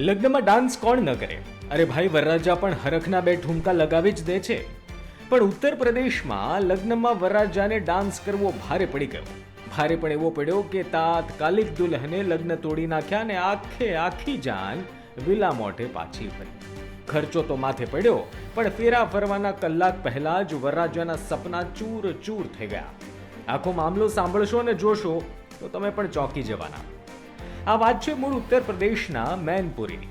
લગ્નમાં ડાન્સ કોણ ન કરે? અરે ભાઈ, વરરાજા પણ હરખના બે ઠુમકા લગાવી જ દે છે. પણ ઉત્તર પ્રદેશમાં લગ્નમાં વરરાજાને ડાન્સ કરવો ભારે પડી ગયો. ભારે પણ એવો પડ્યો કે તાત્કાલિક દુલ્હને લગ્ન તોડી નાખ્યા ને આખે આખી જાન વિલા મોઢે પાછી ફરી. ખર્ચો તો માથે પડ્યો, પણ ફેરા ફરવાના કલાક પહેલા જ વરરાજાના સપના ચૂર ચૂર થઈ ગયા. આખો મામલો સાંભળશો ને જોશો, તો તમે પણ ચોંકી જવાના. આ વાત છે મૂળ ઉત્તર પ્રદેશના મેનપુરીની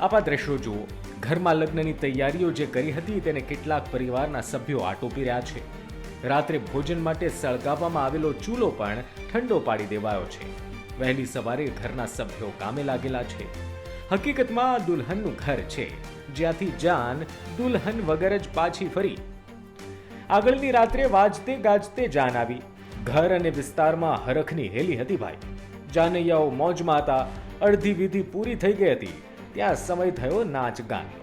આપા દ્રશ્યો જુઓ? ઘરમાં લગ્નની તૈયારીઓ જે કરી હતી તેને કેટલાક પરિવારના સભ્યો આટોપી રહ્યા છે. રાત્રે ભોજન માટે સળગાવવામાં આવેલો ચૂલો પણ ઠંડો પાડી દેવાયો છે. વહેલી સવારે ઘરના સભ્યો કામે લાગેલા છે. હકીકતમાં દુલ્હનનું ઘર છે, જ્યાંથી જાન દુલ્હન વગર જ પાછી ફરી. આગળની રાત્રે વાજતે ગાજતે જાન આવી. ઘર અને વિસ્તારમાં હરખની હેલી હતી ભાઈ. જાનૈયાઓ મોજમાં હતા. અડધી વિધિ પૂરી થઈ ગઈ હતી. ત્યાં સમય થયો નાચ ગાનનો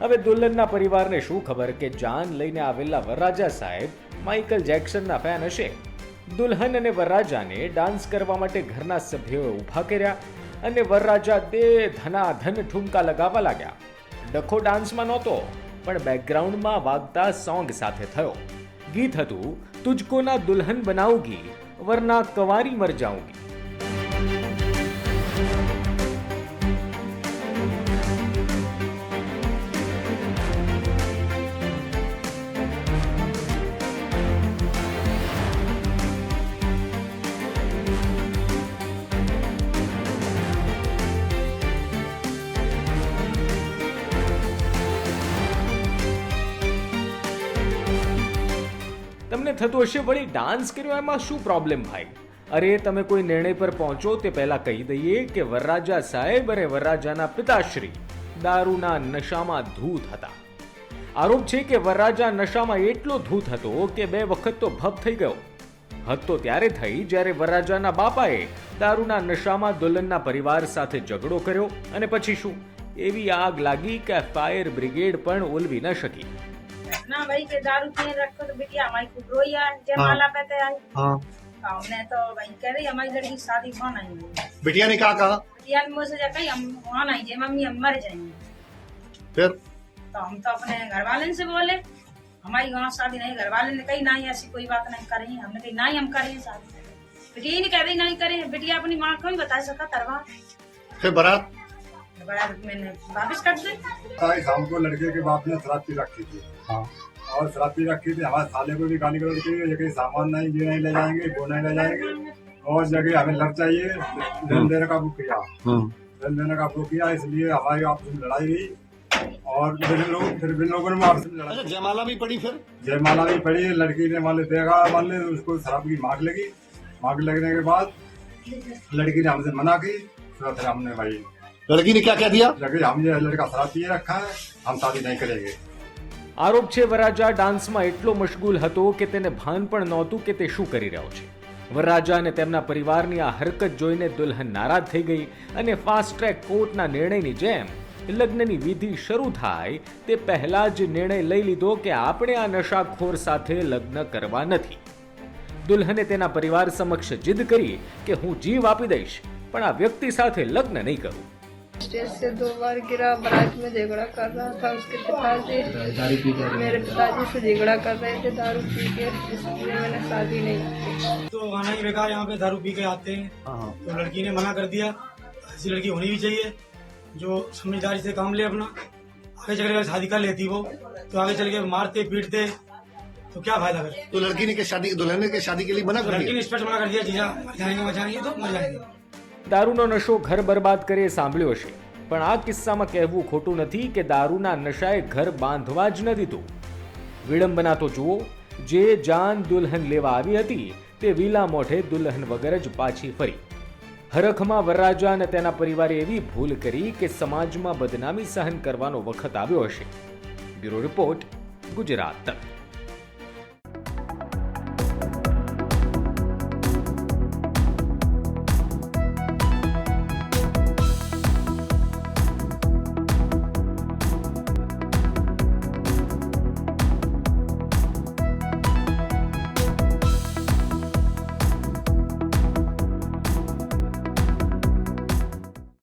હવે દુલ્હનના પરિવારને શું ખબર કે જાન લઈને આવેલા વરરાજા સાહેબ માઇકલ જેક્સનના ફેન હશે? દુલ્હન અને વરરાજાને ડાન્સ કરવા માટે ઘરના સભ્યોએ ઊભા કર્યા અને વરરાજા દે ધના ધન ઠુમકા લગાવવા લાગ્યા. ડખો ડાન્સમાં નહોતો, પણ બેકગ્રાઉન્ડમાં વાગતા સોંગ સાથે થયો. ગીત હતું, તુજકોના દુલ્હન બનાઉગી વરના કવારી મર જાઉંગી તમને થતું હશે, વળી ડાન્સ કર્યો, એમાં શું પ્રોબ્લેમ ભાઈ? અરે, તમે કોઈ નિર્ણય પર પહોંચો, તે પહેલા કહી દઈએ કે વરરાજા સાહેબ અને વરરાજાના પિતાશ્રી દારૂના નશામાં ધૂત હતા. આરોપ છે કે વરરાજા નશામાં એટલો ધૂત હતો કે બે વખત તો ભપ થઈ ગયો. હદ તો ત્યારે થઈ જ્યારે વરરાજાના બાપાએ દારૂના નશામાં દુલ્હનના પરિવાર સાથે ઝઘડો કર્યો અને પછી શું? એવી આગ લાગી કે ફાયર બ્રિગેડ પણ ઓલવી ન શકી. ना भाई के दारू पीने रखो तो बिटिया हमारी खूब रोई है पे ते आई हाँ तो हमने तो भाई कह रही हमारी लड़की की शादी बिटिया ने क्या कहा? बिटिया ने मुझसे जा कही हम वहाँ नहीं जाए मम्मी हम मर जाएँगे। फिर? तो हम तो अपने घर वाले से बोले हमारी वहाँ शादी नहीं घर वाले ने कही नहीं ऐसी कोई बात नहीं करेंगे हमने कही नहीं हम करेंगे शादी। बिटिया ही नहीं कह रही नहीं करेंगे बिटिया अपनी माँ को ही बता सका तरवा फिर बारात? बड़ा मैंने वापस कर दी। लड़के के बाप ने शराब पी रखी थी। हाँ। और शराब पी रखी थी हमारे साले को भी गाली गलौज की ये कहीं सामान नहीं ये नहीं ले जाएँगे वो नहीं ले जाएँगे। और जगह हमें लग चाहिए लेन देने का बुक किया। लेन देने का बुक किया इसलिए हमारी आपस में लड़ाई हुई। और लोग फिर इन लोगों ने आपस में अच्छा लड़ाई जयमाला भी पड़ी फिर? जयमाला भी पड़ी लड़की ने मान ली देखा मान ली उसको शराब की मांग लगी। मांग लगने के बाद लड़की ने हमसे मना की फिर हमने भाई लड़की ने क्या कह दिया लगे हम ये लड़का शराब पिए रखा है हम शादी नहीं करेंगे આરોપ છે વરરાજા ડાન્સમાં એટલો મશગુલ હતો કે તેને ભાન પણ નહોતું કે તે શું કરી રહ્યો છે વરરાજા અને તેમના પરિવારની આ હરકત જોઈને દુલ્હન નારાજ થઈ ગઈ અને ફાસ્ટ ટ્રેક કોર્ટના નિર્ણયની જેમ લગ્નની વિધિ શરૂ થાય તે પહેલા જ નિર્ણય લઈ લીધો કે આપણે આ નશાખોર સાથે લગ્ન કરવા નથી દુલ્હને તેના પરિવાર સમક્ષ જીદ કરી કે હું જીવ આપી દઈશ પણ આ વ્યક્તિ સાથે લગ્ન નહીં કરું स्टेज से दो बार गिरा बारात में झगड़ा कर रहा था उसके पिताजी मेरे पिताजी से झगड़ा कर रहे थे दारू पी के इसलिए मैंने शादी नहीं की। तो गाना ही बेकार यहाँ पे दारू पी के आते हैं। हाँ तो लड़की ने मना कर दिया ऐसी लड़की होनी भी चाहिए जो समझदारी से काम ले अपना। आगे चल के शादी कर लेती वो तो आगे चल के मारते पीटते तो क्या फ़ायदा फिर? तो लड़की ने के शादी दुल्हन ने के शादी के लिए मना कर लड़की ने दिया स्पष्ट मना कर दिया जीजा मर जाएँगे मर जाएँगे तो मर जाएँगे। દારૂનો નશો ઘર બરબાદ કરે સાંભળ્યો હશે. પણ આ કિસ્સામાં કહેવું ખોટું નથી કે દારૂના નશાએ ઘર બાંધવા જ ન દીધું. વિડંબના તો જુઓ, જે જાન દુલ્હન લેવા આવી હતી, તે વિલા મોઢે દુલ્હન વગર જ પાછી ફરી. હરખમાં વરરાજા અને તેના પરિવારે એવી ભૂલ કરી કે સમાજમાં બદનામી સહન કરવાનો વખત આવ્યો હશે. Bureau report, Gujarat. તક